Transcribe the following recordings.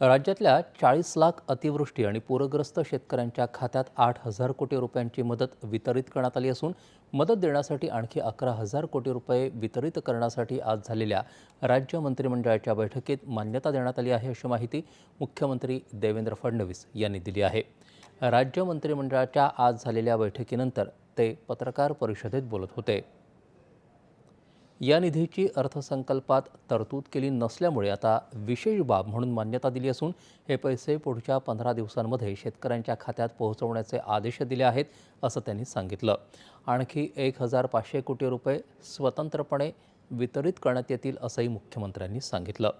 राज्यातल्या चाळीस लाख अतिवृष्टी आणि पूरग्रस्त शेतकऱ्यांच्या खात्यात आठ हजार कोटी रुपयांची मदत वितरित करण्यात आली असून मदत देण्यासाठी आणखी अकरा हजार कोटी रुपये वितरित करण्यासाठी आज झालेल्या राज्य मंत्रिमंडळाच्या बैठकीत मान्यता देण्यात आली आहे अशी माहिती मुख्यमंत्री देवेंद्र फडणवीस यांनी दिली आहे. राज्य मंत्रिमंडळाच्या आज झालेल्या बैठकीनंतर ते पत्रकार परिषदेत बोलत होते. या निधीची अर्थसंकल्पात तरतूद केली नसल्यामुळे आता विशेष बाब म्हणून मान्यता दिली असून हे पैसे पुढच्या पंधरा दिवसांमध्ये शेतकऱ्यांच्या खात्यात पोहोचवण्याचे आदेश दिले आहेत असं त्यांनी सांगितलं. आणखी एक हजार पाचशे कोटी रुपये स्वतंत्रपणे वितरित करण्यात येतील असंही मुख्यमंत्र्यांनी सांगितलं.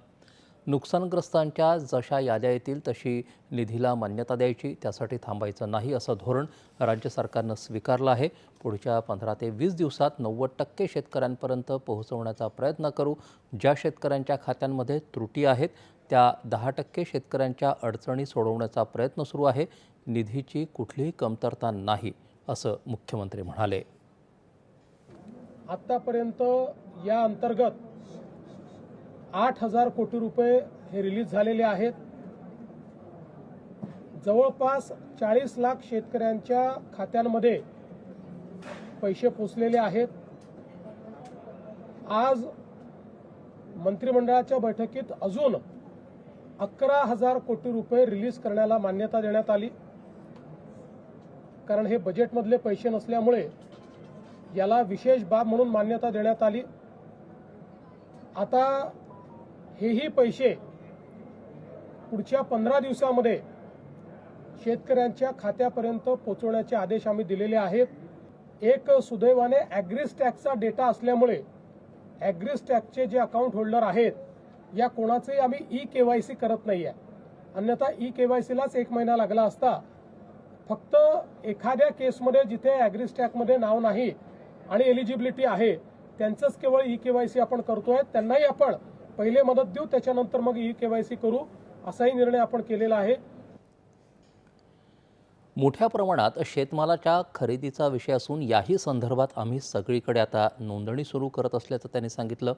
नुकसानग्रस्तांच्या जशा याद्या येतील तशी निधीला मान्यता द्यायची. त्यासाठी थांबायचं नाही असं धोरण राज्य सरकारनं स्वीकारलं आहे. पुढच्या पंधरा ते वीस दिवसात नव्वद टक्के शेतकऱ्यांपर्यंत पोहोचवण्याचा प्रयत्न करू. ज्या शेतकऱ्यांच्या खात्यांमध्ये त्रुटी आहेत त्या दहा टक्के शेतकऱ्यांच्या अडचणी सोडवण्याचा प्रयत्न सुरू आहे. निधीची कुठलीही कमतरता नाही असं मुख्यमंत्री म्हणाले. आत्तापर्यंत या अंतर्गत आठ हजार कोटी रुपये हे रिलीज झालेले आहेत. जवळपास चाळीस लाख शेतकऱ्यांच्या खात्यांमध्ये पैसे पोचलेले आहेत. आज मंत्रिमंडळाच्या बैठकीत अजून अकरा हजार कोटी रुपये रिलीज करण्याला मान्यता देण्यात आली. कारण हे बजेटमधले पैसे नसल्यामुळे याला विशेष बाब म्हणून मान्यता देण्यात आली. आता हेही पैसे पुढच्या पंधरा दिवसामध्ये शेतकऱ्यांच्या खात्यापर्यंत पोहोचवण्याचे आदेश आम्ही दिलेले आहेत. एक सुदैवाने ॲग्रिस्टॅकचा डेटा असल्यामुळे ॲग्रिस्टॅकचे जे अकाउंट होल्डर आहेत या कोणाचंही आम्ही ई केवायसी करत नाही आहे अन्यथा ई केवायसीलाच एक महिना लागला असता फक्त एखाद्या केसमध्ये जिथे ॲग्रिस्टॅकमध्ये नाव नाही आणि एलिजिबिलिटी आहे त्यांचंच केवळ ई केवायसी आपण करतोय त्यांनाही आपण पहिले मदत देऊ त्याच्यानंतर मग ई केवायसी करू असाही निर्णय आपण केलेला आहे. मोठ्या प्रमाणात शेतमालाच्या खरेदीचा विषय असून याही संदर्भात आम्ही सगळीकडे आता नोंदणी सुरू करत असल्याचं त्यांनी सांगितलं.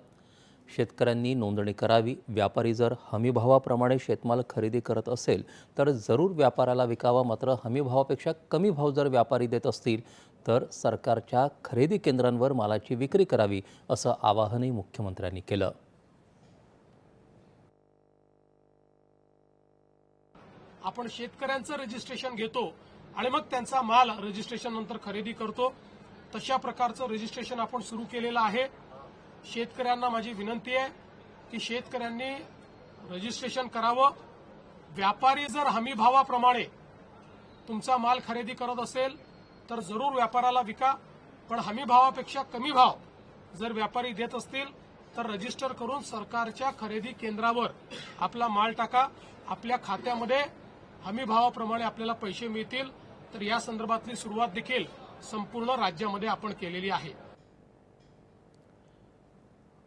शेतकऱ्यांनी नोंदणी करावी. व्यापारी जर हमीभावाप्रमाणे शेतमाल खरेदी करत असेल तर जरूर व्यापाराला विकावा. मात्र हमीभावापेक्षा कमी भाव जर व्यापारी देत असतील तर सरकारच्या खरेदी केंद्रांवर मालाची विक्री करावी असं आवाहनही मुख्यमंत्र्यांनी केलं. आपण शेतकऱ्यांचं रजिस्ट्रेशन घेतो आणि मग त्यांचा माल रजिस्ट्रेशन नंतर खरेदी करतो. तशा प्रकारचं रजिस्ट्रेशन आपण सुरू केलेलं आहे. शेतकऱ्यांना माझी विनंती आहे की शेतकऱ्यांनी रजिस्ट्रेशन करावं. व्यापारी जर हमी भावाप्रमाणे तुमचा माल खरेदी करत असेल तर जरूर व्यापाराला विका. पण हमी भावापेक्षा कमी भाव जर व्यापारी देत असतील तर रजिस्टर करून सरकारच्या खरेदी केंद्रावर आपला माल टाका. आपल्या खात्यामध्ये हमी भावाप्रमाणे आपल्याला पैसे मिळतील तर या संदर्भातली सुरुवात देखील संपूर्ण राज्यामध्ये आपण केलेली आहे.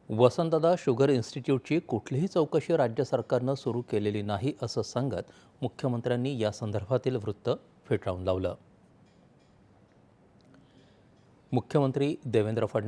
वसंतदा शुगर इन्स्टिट्यूटची कुठलीही चौकशी राज्य सरकारनं सुरू केलेली नाही असं सांगत मुख्यमंत्र्यांनी या संदर्भातील वृत्त फेटाळून लावलं. मुख्यमंत्री देवेंद्र फडणवीस